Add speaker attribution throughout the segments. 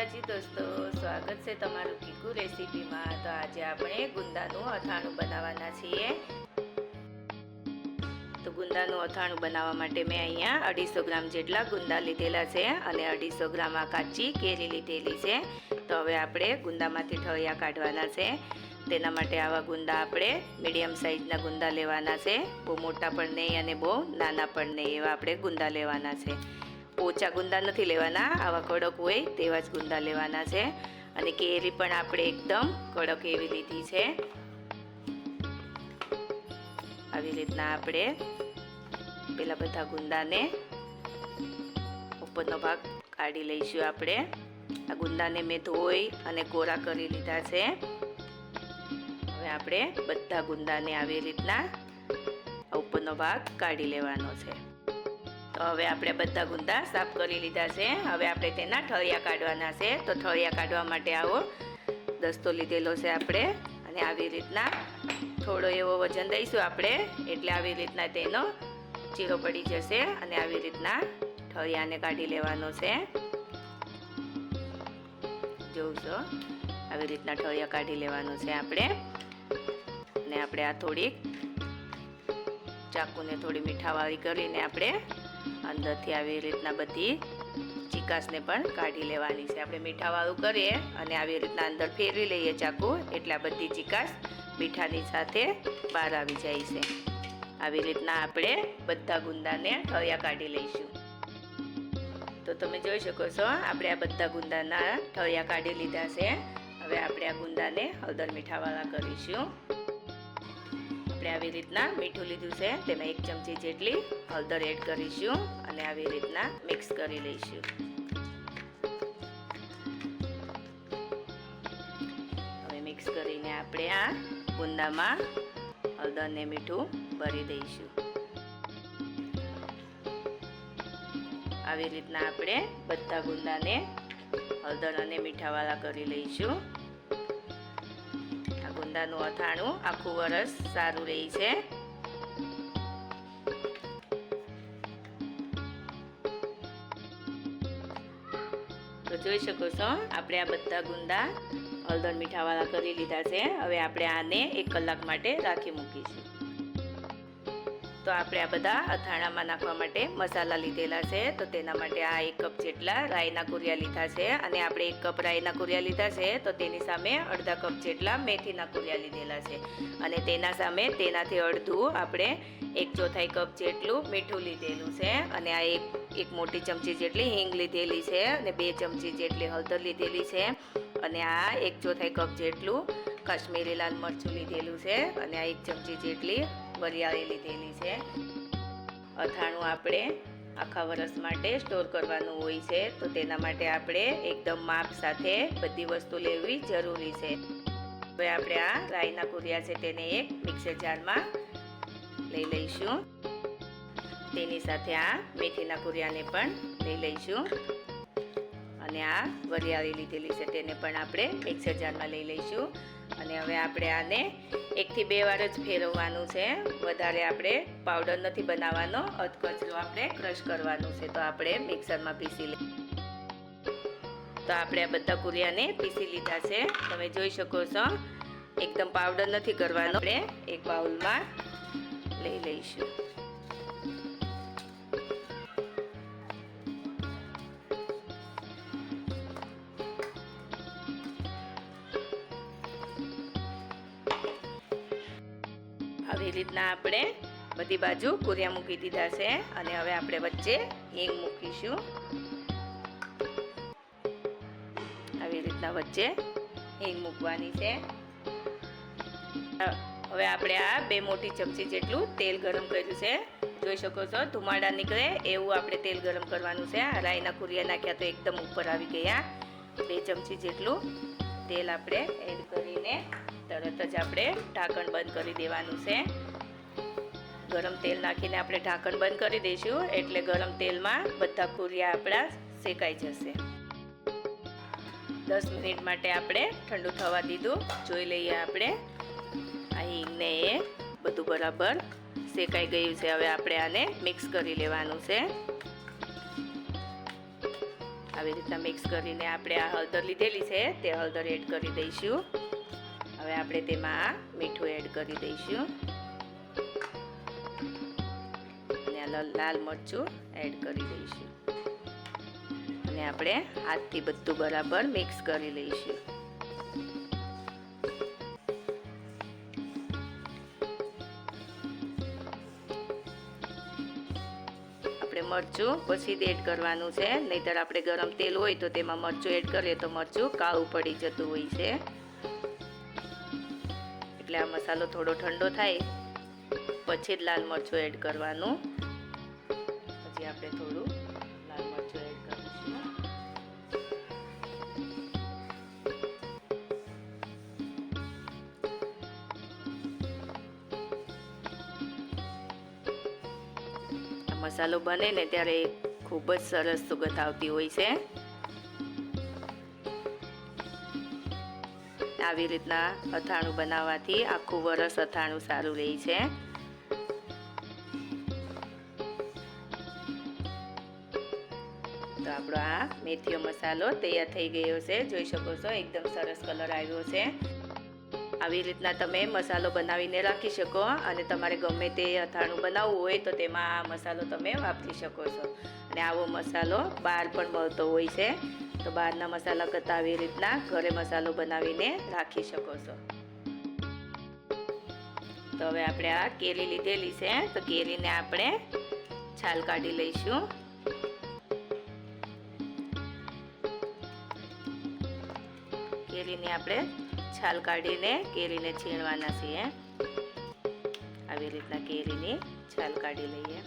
Speaker 1: માતાજી દોસ્તો, સ્વાગત છે તમારું કીકુ રેસીપીમાં. તો આજે આપણે ગુંદાનું અથાણું બનાવવાના છીએ. તો ગુંદાનું અથાણું બનાવવા માટે મેં અહીંયા અઢીસો ગ્રામ જેટલા ગુંદા લીધેલા છે અને અઢીસો ગ્રામ આ કાચી કેરી લીધેલી છે. તો હવે આપણે ગુંદામાંથી ઠળિયા કાઢવાના છે. તેના માટે આવા ગુંદા આપણે મીડિયમ સાઇઝના ગુંદા લેવાના છે. બહુ મોટા પણ નહીં અને બહુ નાના પણ નહીં એવા આપણે ગુંદા લેવાના છે. ઓછા ગુંદા નથી લેવાના, આવા કડક હોય તેવા જ ગુંદા લેવાના છે. અને કેરી પણ આપણે એકદમ કડક એવી લીધી છે. આવી રીતના આપણે પેલા બધા ગુંદાને ઉપરનો ભાગ કાઢી લઈશું આપણે. આ ગુંદાને મેં ધોઈ અને કોરા કરી લીધા છે. હવે આપણે બધા ગુંદાને આવી રીતના ઉપરનો ભાગ કાઢી લેવાનો છે. હવે આપણે બધા ગુંદા સાફ કરી લીધા છે. હવે આપણે તેના ઠળિયા કાઢવાના છે. તો ઠળિયા કાઢવા માટે આવો. દસ્તો લીધેલો છે આપણે. અને આવી રીતના થોડો એવો વજન દઈશું આપણે. એટલે આવી રીતના તેનો ચીરો પડી જશે અને આવી રીતના ઠળિયાને કાઢી લેવાનો છે. જોઉં છો? આવી રીતના ઠળિયા કાઢી લેવાનું છે આપણે. અને આપણે આ થોડીક ચાકુને થોડી મીઠાવાળી કરીને આપણે અંદરથી આવી રીતના બધી ચિકાસને પણ કાઢી લેવાની છે. આપણે મીઠાવાળું કરીએ અને આવી રીતના અંદર ફેરવી લઈએ ચાકુ, એટલે આ બધી ચિકાસ મીઠાની સાથે બહાર આવી જાય છે. આવી રીતના આપણે બધા ગુંદાને ઠળિયા કાઢી લઈશું. તો તમે જોઈ શકો છો, આપણે આ બધા ગુંદાના ઠળિયા કાઢી લીધા છે. હવે આપણે આ ગુંદાને હળદર મીઠાવાળા કરીશું. આપણે આવી રીતના મીઠું લીધું છે. તેમાં એક ચમચી જેટલી હળદર એડ કરીશું અને આવી રીતના મિક્સ કરી લઈશું. હવે મિક્સ કરીને આપણે આ ગુંદામાં હળદર ને મીઠું ભરી દઈશું. આવી રીતના આપણે બધા ગુંદાને હળદર અને મીઠાવાળા કરી લઈશું. આ અથાણું આખું વરસ સારું રહે છે. તો જોઈ શકો છો, આપણે આ બધા ગુંદા હળદર મીઠાવાળા કરી લીધા છે. હવે આપણે આને એક કલાક માટે રાખી મૂકીશું. તો આપણે આ બધા અથાણામાં નાખવા માટે મસાલા લીધેલા છે. તો તેના માટે આ એક કપ જેટલા રાઈના કુરિયા લીધા છે અને આપણે એક કપ રાઈના કુરિયા લીધા છે. તો તેની સામે અડધા કપ જેટલા મેથીના કુરિયા લીધેલા છે. અને તેના સામે તેનાથી અડધું આપણે એક ચોથાઈ કપ જેટલું મીઠું લીધેલું છે. અને આ એક એક મોટી ચમચી જેટલી હિંગ લીધેલી છે અને બે ચમચી જેટલી હળદર લીધેલી છે. અને આ એક ચોથાઈ કપ જેટલું કાશ્મીરી લાલ મરચું લીધેલું છે. અને આ એક ચમચી જેટલી વરિયાળી લીધેલી છે. અથાણું આપણે આખા વરસ માટે સ્ટોર કરવાનું હોય છે. તો તેના માટે આપણે એકદમ માપ સાથે બધી વસ્તુ લેવી જરૂરી છે. હવે આપણે આ રાઈના કુરિયા છે તેને એક મિક્સર જારમાં લઈ લઈશું. તેની સાથે આ મેથીના કુરિયાને પણ લઈ લઈશું. અને આ વરિયાળી લીધેલી છે તેને પણ આપણે મિક્સર જારમાં લઈ લઈશું. અને હવે આપણે આને એકથી બે વાર જ ફેરવવાનું છે. વધારે આપણે પાવડર નથી બનાવવાનો. અધકચરો આપણે ક્રશ કરવાનું છે. તો આપણે મિક્સરમાં પીસી લઈએ. તો આપણે આ બધા કુરિયાને પીસી લીધા છે. તમે જોઈ શકો છો. એકદમ પાવડર નથી કરવાનો. આપણે એક બાઉલમાં લઈ લઈશું. આવી રીતના આપણે બધી બાજુ કુરિયા મૂકી દીધા છે અને હવે આપણે વચ્ચે હિંગ મૂકીશું. આવી રીતના વચ્ચે હિંગ મૂકવાની છે. હવે આપણે આ બે મોટી ચમચી જેટલું તેલ ગરમ કર્યું છે. જોઈ શકો છો, ધુમાડા નીકળે એવું આપણે તેલ ગરમ કરવાનું છે. આ રાઈના કુરિયા નાખ્યા તો એકદમ ઉપર આવી ગયા. બે ચમચી જેટલું તેલ આપણે એડ કરીને તરત જ આપણે ઢાંકણ બંધ કરી દેવાનું છે. ગરમ તેલ નાખીને આપણે ઢાંકણ બંધ કરી દઈશું એટલે ગરમ તેલમાં બધા કુરિયા આપણા શેકાઈ જશે. દસ મિનિટ માટે આપણે ઠંડુ થવા દીધું. જોઈ લઈએ આપણે. અહીં ને એ બધું બરાબર શેકાઈ ગયું છે. હવે આપણે આને મિક્સ કરી લેવાનું છે. આવી રીતના મિક્સ કરીને આપણે આ હળદર લીધેલી છે, તે હળદર એડ કરી દઈશું. હવે આપણે તેમાં મીઠું એડ કરી દઈશું. અને લાલ- મરચું એડ કરી દઈશું. અને આપણે હાથથી બધું બરાબર મિક્સ કરી લઈશું. મરચું, પછી જ એડ કરવાનું છે. નહીતર આપણે ગરમ તેલ હોય તો તેમાં મરચું એડ કરીએ તો મરચું કાળું પડી જતું હોય છે. એટલે આ મસાલો થોડો ઠંડો થાય. પછી જ લાલ મરચું એડ કરવાનું. મસાલો બને ને ત્યારે ખૂબ જ સરસ સુગંધ આવતી હોય છે. આવી રીતના અથાણું બનાવવાથી આખું વરસ અથાણું સારું રહે છે. તો આપણો આ મેથીયો મસાલો તૈયાર થઈ ગયો છે. જોઈ શકો છો, એકદમ સરસ કલર આવ્યો છે. આવી રીતના તમે મસાલો બનાવીને રાખી શકો અને તમારે ગમે તે અથાણું બનાવવું હોય તો તેમાં આ મસાલો તમે વાપરી શકો છો. અને આવો મસાલો બહાર પણ મળતો હોય છે. તો બહારના મસાલા કરતાં આવી રીતના ઘરે મસાલો બનાવીને રાખી શકો છો. તો હવે આપણે આ કેરી લીધેલી છે. તો કેરીને આપણે છાલ કાઢી લઈશું. કેરીને આપણે છાલ કાઢીને કેરીને છીણવાના છીએ. આવી રીતના કેરીની છાલ કાઢી લઈએ.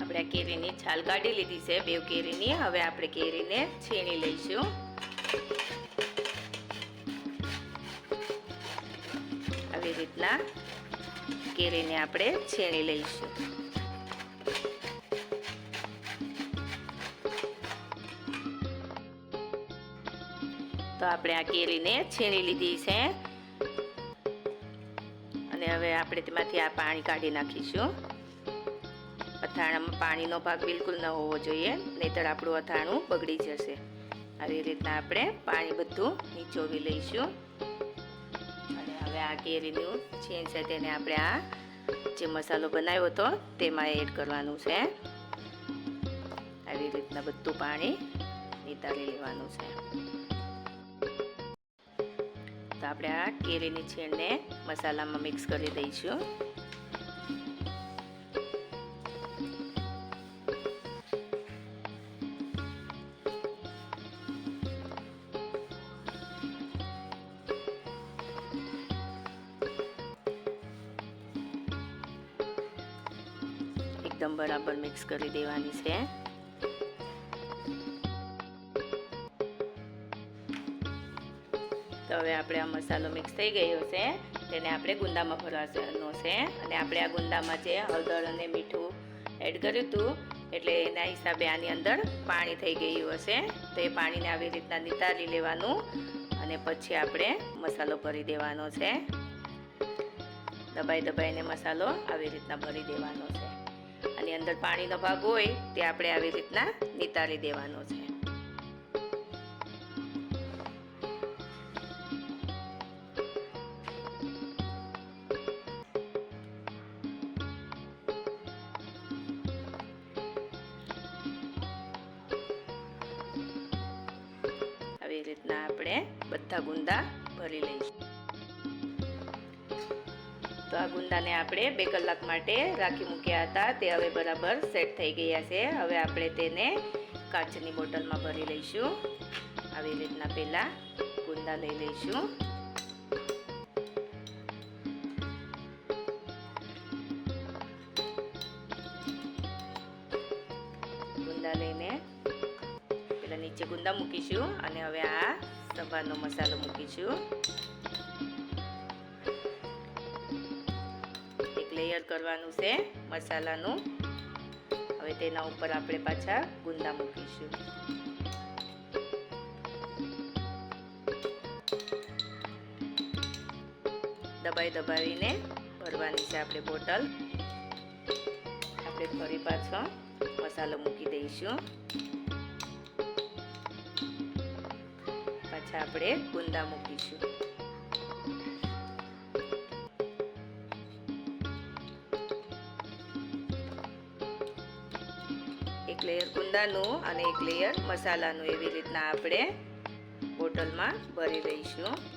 Speaker 1: આપણે કેરીની છાલ કાઢી લીધી છે બે કેરીની. હવે આપણે કેરીને છીણી લઈશું. આવી રીતના કેરીને આપણે છીણી લઈશું. તો આપણે આ કેરીને છીણી લીધી છે. અને હવે આપણે તેમાંથી આ પાણી કાઢી નાખીશું. અથાણામાં પાણીનો ભાગ બિલકુલ ન હોવો જોઈએ, નહીતર આપણું અથાણું બગડી જશે. આવી રીતના આપણે પાણી બધું નીચોવી લઈશું. અને હવે આ કેરીનું છીણ છે તેને આપણે આ જે મસાલો બનાવ્યો હતો તેમાં એડ કરવાનું છે. આવી રીતના બધું પાણી નિતારી લેવાનું છે. આપણે આ કેરીની છીણને મસાલામાં મિક્સ કરી દઈશું. એકદમ બરાબર મિક્સ કરી દેવાની છે. આપણે આ મસાલો મિક્સ થઈ ગયો છે. તેને આપણે ગુંદામાં ભરવાનો છે. અને આપણે આ ગુંદામાં જે હળદર અને મીઠું એડ કર્યું હતું, એટલે એના હિસાબે આની અંદર પાણી થઈ ગયું હશે. તો એ પાણીને આવી રીતના નિતારી લેવાનું અને પછી આપણે મસાલો ભરી દેવાનો છે. દબાઈ દબાઈને મસાલો આવી રીતના ભરી દેવાનો છે. અને અંદર પાણીનો ભાગ હોય તે આપણે આવી રીતના નિતારી દેવાનો છે. બધા ગુંદા ભરી લઈશું. તો આ ગુંદાને આપણે બે કલાક માટે રાખી મૂક્યા હતા. તે હવે બરાબર સેટ થઈ ગયા છે. હવે આપણે તેને કાચની બોટલમાં ભરી લઈશું. આવી રીતના પહેલાં ગુંદા લઈ લઈશું. ગુંદા લઈને પેલા નીચે ગુંદા મૂકીશું અને હવે આ સંભારનો મસાલો મૂકીશું એક લેયર કરવાનું છે મસાલાનું. હવે તેના ઉપર આપણે પાછા ગુંદા મૂકીશું. દબાઈ દબાવીને ભરવાની છે આપણે બોટલ. આપણે ફરી પાછો મસાલો મૂકી દઈશું. આપણે ગુંદા મૂકીશું. એક લેયર ગુંદાનું અને એક લેયર મસાલાનું એવી રીતના આપણે બોટલમાં ભરી દઈશું.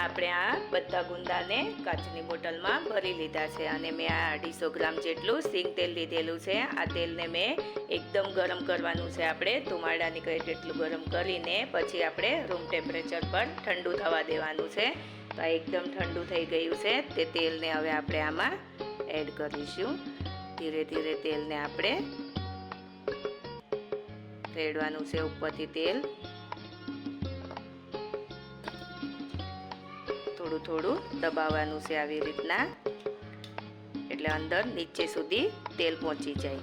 Speaker 1: આપણે આ બધા ગુંદાને કાચની બોટલમાં ભરી લીધા છે અને મેં આ અઢીસો ગ્રામ જેટલું સિંગ તેલ લીધેલું છે. આ તેલને મેં એકદમ ગરમ કરવાનું છે આપણે. ધુમાડા નીકળે તેટલું ગરમ કરીને પછી આપણે રૂમ ટેમ્પરેચર પર ઠંડુ થવા દેવાનું છે. તો આ એકદમ ઠંડુ થઈ ગયું છે. તે તેલને હવે આપણે આમાં એડ કરીશું. ધીરે ધીરે તેલને આપણે રેડવાનું છે ઉપરથી તેલ. થોડું થોડું દબાવવાનું છે આવી રીતના. એટલે અંદર નીચે સુધી તેલ પહોંચી જાય.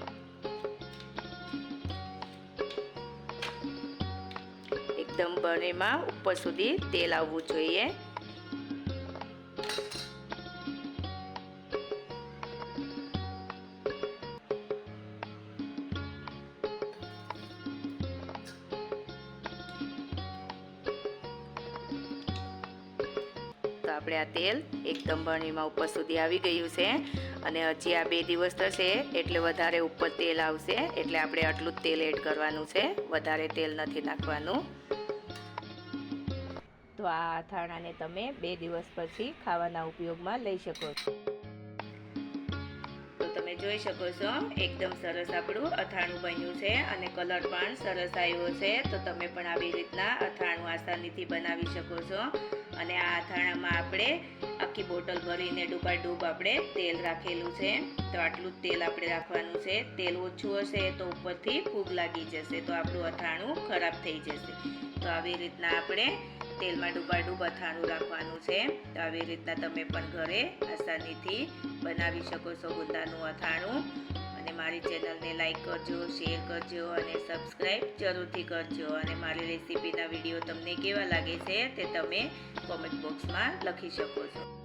Speaker 1: એકદમ બનેમાં ઉપર સુધી તેલ આવવું જોઈએ. આપણે આ તેલ એકદમ બરણીમાં ઉપર સુધી આવી ગયું છે. અને હજી આ બે દિવસ થશે એટલે વધારે ઉપર તેલ આવશે. એટલે આપણે આટલું જ તેલ એડ કરવાનું છે. વધારે તેલ નથી નાખવાનું. તો આ અથાણાને તમે બે દિવસ પછી ખાવાના ઉપયોગમાં લઈ શકો છો. જોઈ શકો છો. એકદમ સરસ આપણું અથાણું બન્યું છે અને કલર પણ સરસ આવ્યો છે. તો તમે પણ આવી રીતના અથાણું આસાનીથી બનાવી શકો છો. અને આ અથાણામાં આપણે આખી બોટલ ભરીને ડૂબાડૂબ આપણે તેલ રાખેલું છે. તો આટલું જ તેલ આપણે રાખવાનું છે. તેલ ઓછું હશે તો ઉપરથી ફૂગ લાગી જશે. તો આપણું અથાણું ખરાબ થઈ જશે. તો આવી રીતના આપણે તેલમાં ડૂબાડૂબ અથાણું રાખવાનું છે. તો આવી રીતના તમે પણ ઘરે આસાનીથી બનાવી શકો છો ગુંદાનું અથાણું. અને મારી ચેનલને લાઈક કરજો, શેર કરજો અને સબસ્ક્રાઈબ જરૂરથી કરજો. અને મારી રેસીપીના વીડિયો તમને કેવા લાગે છે તે તમે કોમેન્ટ બોક્સમાં લખી શકો છો.